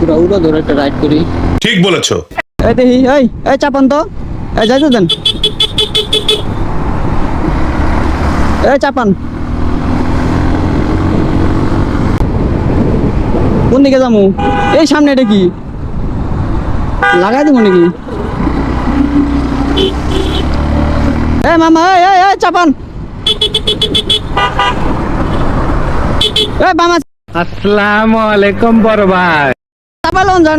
পুরো উড়ো ধরে একটা রাইড করি। ঠিক বলেছ। এই দেখি এই এই চাপান তো। এই যাইতে দেন এই চাপান। কোন দিকে যামু? এই সামনে এটা কি? লাগাই দিব নাকি? এই মামা এই এই এই চাপান। এই মামা। আসসালামু আলাইকুম বড় ভাই। যায়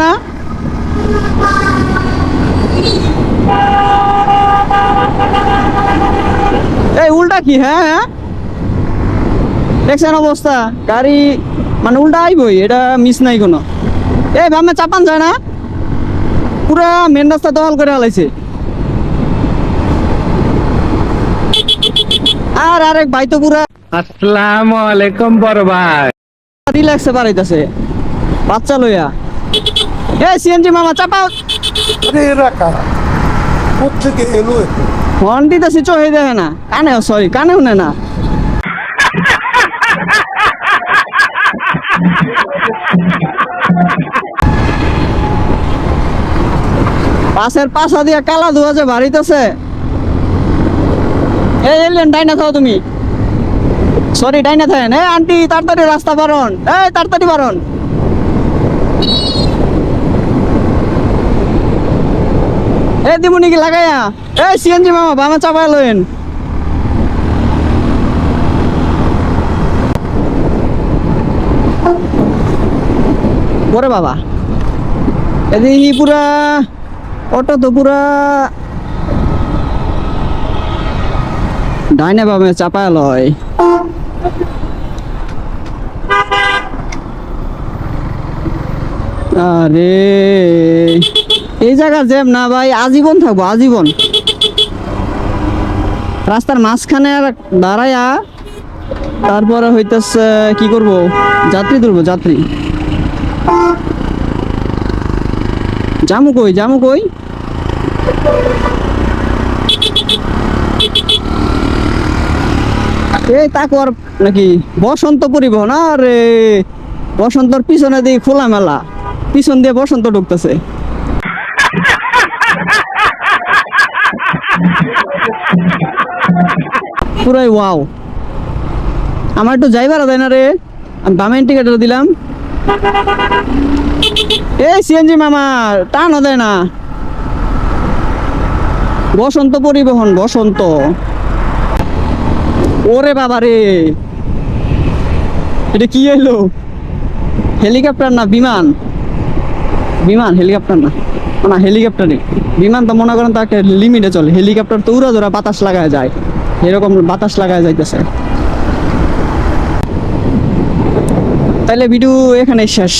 এই উল্টা কি হ্যাঁ হ্যাঁ? দেখছেন অবস্থা? গাড়ি মানে উল্টা আইবই এটা মিস নাই কোনো। এই চাপান যায় না। পুরা মেন রাস্তা দখল করে হালাইছে আর আরেক ভাই তো পুরা আসসালামু আলাইকুম বড় ভাই। রিল্যাক্সে বাড়াইতেছে। বাচ্চা লইয়া। এ সিএনজি মামা চাপাও। আরে এরা কারা কোথেকে এলো এত? হর্ন দিতেছি চোখে দেখে না। কানে সরি কানে শুনে না। পাশের পাশা দিয়া কালা ধোয়া যে বাড়িতেছে এই এলেন ডাইনা খাও তুমি। সরি ডাইনা থাকেন। এই আন্টি তাড়াতাড়ি রাস্তা বারণ। এই তাড়াতাড়ি বারণ। এ দিমুনি কি লাগাইয়া? এ সিএনজি মামা, বামা চাপায় লইন। ওরে বাবা। এদিকে পুরা, অটো তো পুরা। ডাইনে বামে চাপায় লয়। আরে। এই জায়গা জ্যাম না ভাই, আজীবন থাকব, আজীবন। রাস্তার মাঝখানে আর দাঁড়ায়া, তারপরে হইতেছে, কি করব? যাত্রী তুলবো যাত্রী। জামু কই জামু কই? এই তাকর নাকি বসন্ত পরিবহন, আরে! বসন্তর পিছনে দিয়ে খোলা মেলা পিছন দিয়ে বসন্ত ঢুকতেছে। পুরাই ওয়াও আমার একটু যাইবার দেয় না রে? আমি বামের টিকিট দিলাম। এই সিএনজি মামা টানও দেয় না। বসন্ত পরিবহন, বসন্ত। ওরে বাবা রে। এটা কি এলো হেলিকপ্টার না বিমান? বিমান, হেলিকপ্টার না। না, হেলিকপ্টারে বিমান তো মনে করেন তাকে লিমিটে চলে। হেলিকপ্টার তো উড়াজোড়া বাতাস লাগায় যায়। এরকম বাতাস লাগায় যাইতেছে। তাহলে ভিডিও এখানে শেষ।